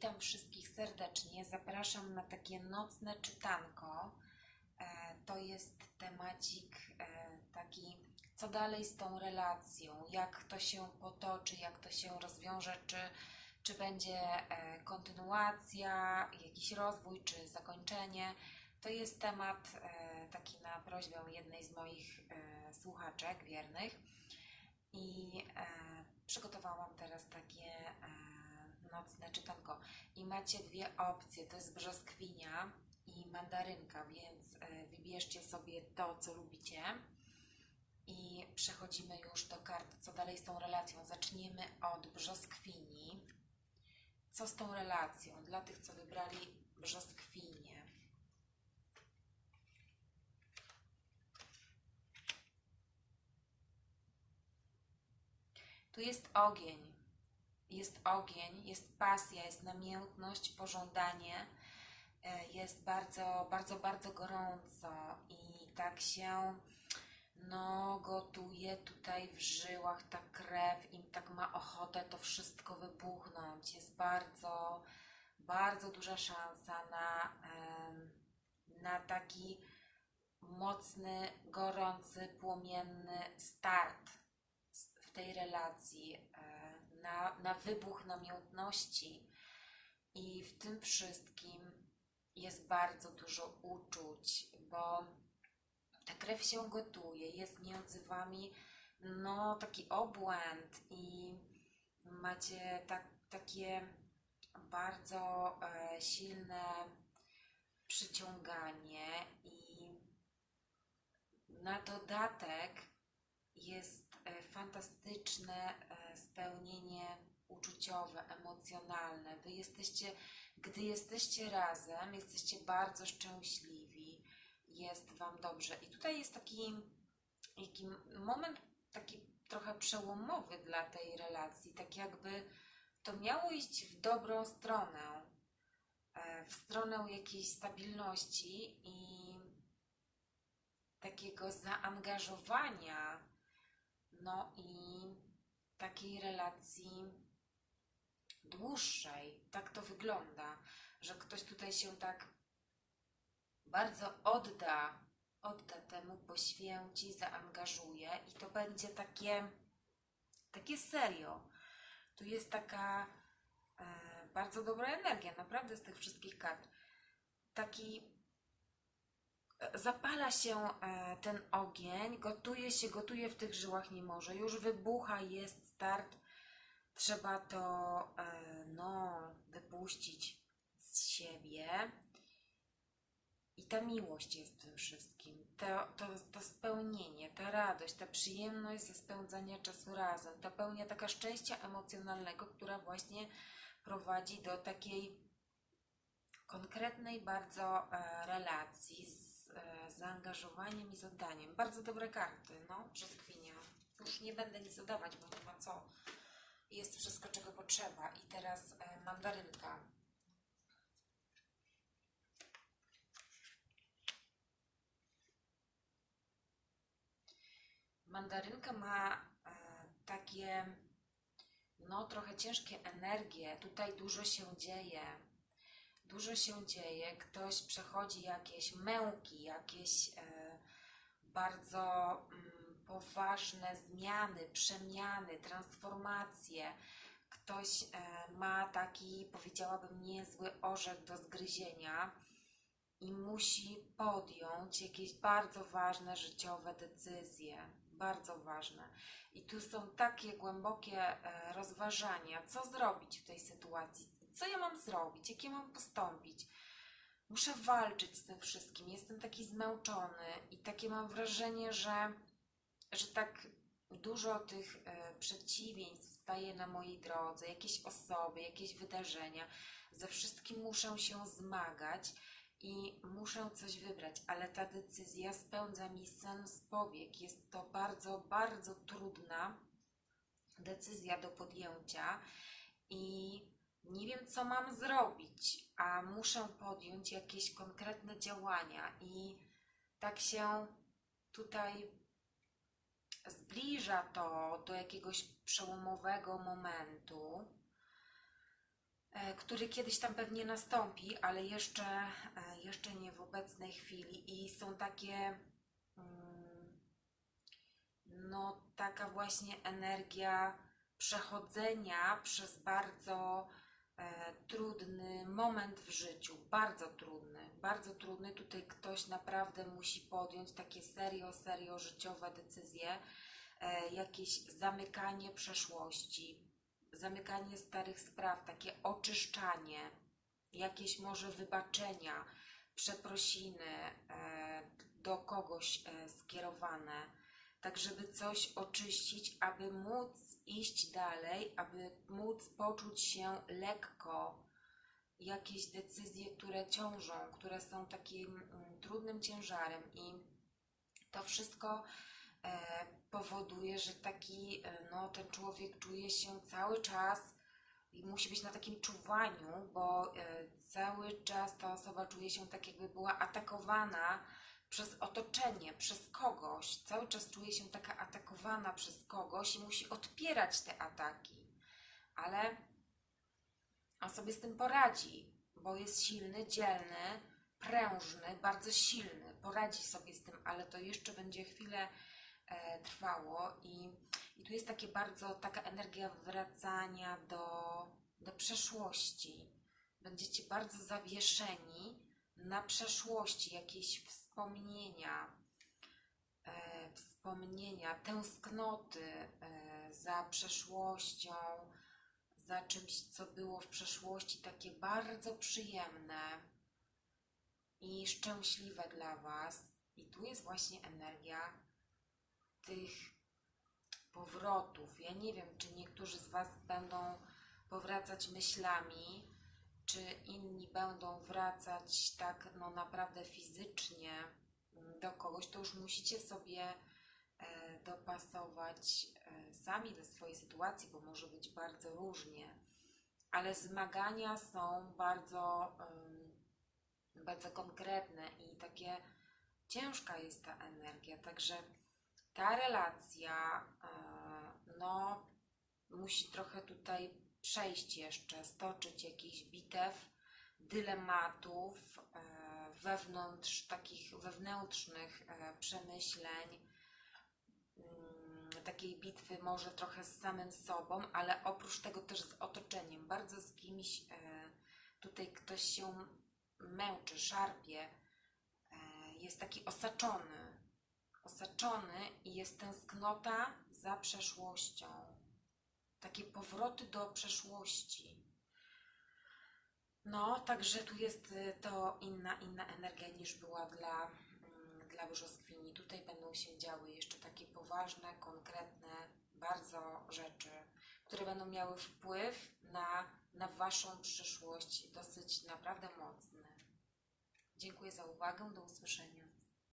Witam wszystkich serdecznie. Zapraszam na takie nocne czytanko. E, To jest temacik e, taki, co dalej z tą relacją, jak to się potoczy, jak to się rozwiąże, czy, czy będzie e, kontynuacja, jakiś rozwój, czy zakończenie. To jest temat taki na prośbę jednej z moich słuchaczek wiernych. I przygotowałam teraz takie nocne czytanko. I macie dwie opcje, to jest brzoskwinia i mandarynka, więc e, wybierzcie sobie to, co lubicie. I przechodzimy już do kart, co dalej z tą relacją. Zaczniemy od brzoskwini. Co z tą relacją? Dla tych, co wybrali brzoskwinię. Tu jest ogień. Jest ogień, jest pasja, jest namiętność, pożądanie. E, Jest bardzo, bardzo, bardzo gorąco i tak się no, gotuje tutaj w żyłach ta krew, im tak ma ochotę to wszystko wybuchnąć. Jest bardzo, bardzo duża szansa na, na taki mocny, gorący, płomienny start w tej relacji, e, na, na wybuch namiętności. I w tym wszystkim jest bardzo dużo uczuć, bo ta krew się gotuje, jest między wami no, taki obłęd i macie tak, takie bardzo e, silne przyciąganie i na dodatek jest e, fantastyczne e, spełnienie uczuciowe, emocjonalne. Wy jesteście, gdy jesteście razem, jesteście bardzo szczęśliwi, jest Wam dobrze. I tutaj jest taki, taki moment, taki trochę przełomowy dla tej relacji, tak jakby to miało iść w dobrą stronę, e, w stronę jakiejś stabilności i takiego zaangażowania, no i takiej relacji dłuższej. Tak to wygląda, że ktoś tutaj się tak bardzo odda, odda temu, poświęci, zaangażuje i to będzie takie, takie serio. Tu jest taka e, bardzo dobra energia, naprawdę z tych wszystkich kart. Taki zapala się e, ten ogień, gotuje się, gotuje w tych żyłach nie może, już wybucha, jest start, trzeba to e, no, wypuścić z siebie. I ta miłość jest w tym wszystkim, to, to, to spełnienie, ta radość, ta przyjemność ze spędzania czasu razem, ta pełnia taka szczęścia emocjonalnego, która właśnie prowadzi do takiej konkretnej bardzo e, relacji z zaangażowaniem i z oddaniem. Bardzo dobre karty, no, brzoskwinia. Już nie będę nic dodawać, bo nie ma co. Jest wszystko, czego potrzeba. I teraz e, mandarynka. Mandarynka ma e, takie, no, trochę ciężkie energie. Tutaj dużo się dzieje. Dużo się dzieje. Ktoś przechodzi jakieś męki, jakieś e, bardzo mm, poważne zmiany, przemiany, transformacje. Ktoś e, ma taki, powiedziałabym, niezły orzech do zgryzienia i musi podjąć jakieś bardzo ważne życiowe decyzje, bardzo ważne. I tu są takie głębokie e, rozważania, co zrobić w tej sytuacji, co ja mam zrobić, jakie mam postąpić. Muszę walczyć z tym wszystkim, jestem taki zmęczony i takie mam wrażenie, że, że tak dużo tych e, przeciwieństw staje na mojej drodze, jakieś osoby, jakieś wydarzenia. Ze wszystkim muszę się zmagać i muszę coś wybrać, ale ta decyzja spełdza mi sen z powiek. Jest to bardzo, bardzo trudna decyzja do podjęcia i nie wiem, co mam zrobić, a muszę podjąć jakieś konkretne działania i tak się tutaj zbliża to do jakiegoś przełomowego momentu. e, który kiedyś tam pewnie nastąpi, ale jeszcze, e, jeszcze nie w obecnej chwili. I są takie, mm, no, taka właśnie energia przechodzenia przez bardzo trudny moment w życiu, bardzo trudny, bardzo trudny. Tutaj ktoś naprawdę musi podjąć takie serio, serio życiowe decyzje, e, jakieś zamykanie przeszłości, zamykanie starych spraw, takie oczyszczanie, jakieś może wybaczenia, przeprosiny e, do kogoś e, skierowane, tak żeby coś oczyścić, aby móc iść dalej, aby móc poczuć się lekko. Jakieś decyzje, które ciążą, które są takim mm, trudnym ciężarem, i to wszystko e, powoduje, że taki, e, no, ten człowiek czuje się cały czas i musi być na takim czuwaniu, bo e, cały czas ta osoba czuje się tak, jakby była atakowana przez otoczenie, przez kogoś. Cały czas czuje się taka atakowana przez kogoś i musi odpierać te ataki. Ale on sobie z tym poradzi, bo jest silny, dzielny, prężny, bardzo silny. Poradzi sobie z tym, ale to jeszcze będzie chwilę e, trwało i, i tu jest takie bardzo taka energia wracania do, do przeszłości. Będziecie bardzo zawieszeni na przeszłości, jakieś wspomnienia, e, wspomnienia, tęsknoty e, za przeszłością, za czymś, co było w przeszłości, takie bardzo przyjemne i szczęśliwe dla Was. I tu jest właśnie energia tych powrotów. Ja nie wiem, czy niektórzy z Was będą powracać myślami, czy inni będą wracać tak no naprawdę fizycznie mm, do kogoś, to już musicie sobie e, dopasować e, sami do swojej sytuacji, bo może być bardzo różnie. Ale zmagania są bardzo, bardzo konkretne i takie ciężka jest ta energia. Także ta relacja, e, no, musi trochę tutaj przejść jeszcze, stoczyć jakichś bitew, dylematów, e, wewnątrz, takich wewnętrznych e, przemyśleń, mm, takiej bitwy może trochę z samym sobą, ale oprócz tego też z otoczeniem, bardzo z kimś, e, tutaj ktoś się męczy, szarpie, jest taki osaczony, osaczony i jest tęsknota za przeszłością takie powroty do przeszłości. No, także tu jest y, to inna, inna energia niż była dla, mm, dla brzoskwini. Tutaj będą się działy jeszcze takie poważne, konkretne, bardzo rzeczy, które będą miały wpływ na, na Waszą przyszłość, dosyć naprawdę mocny. Dziękuję za uwagę, do usłyszenia.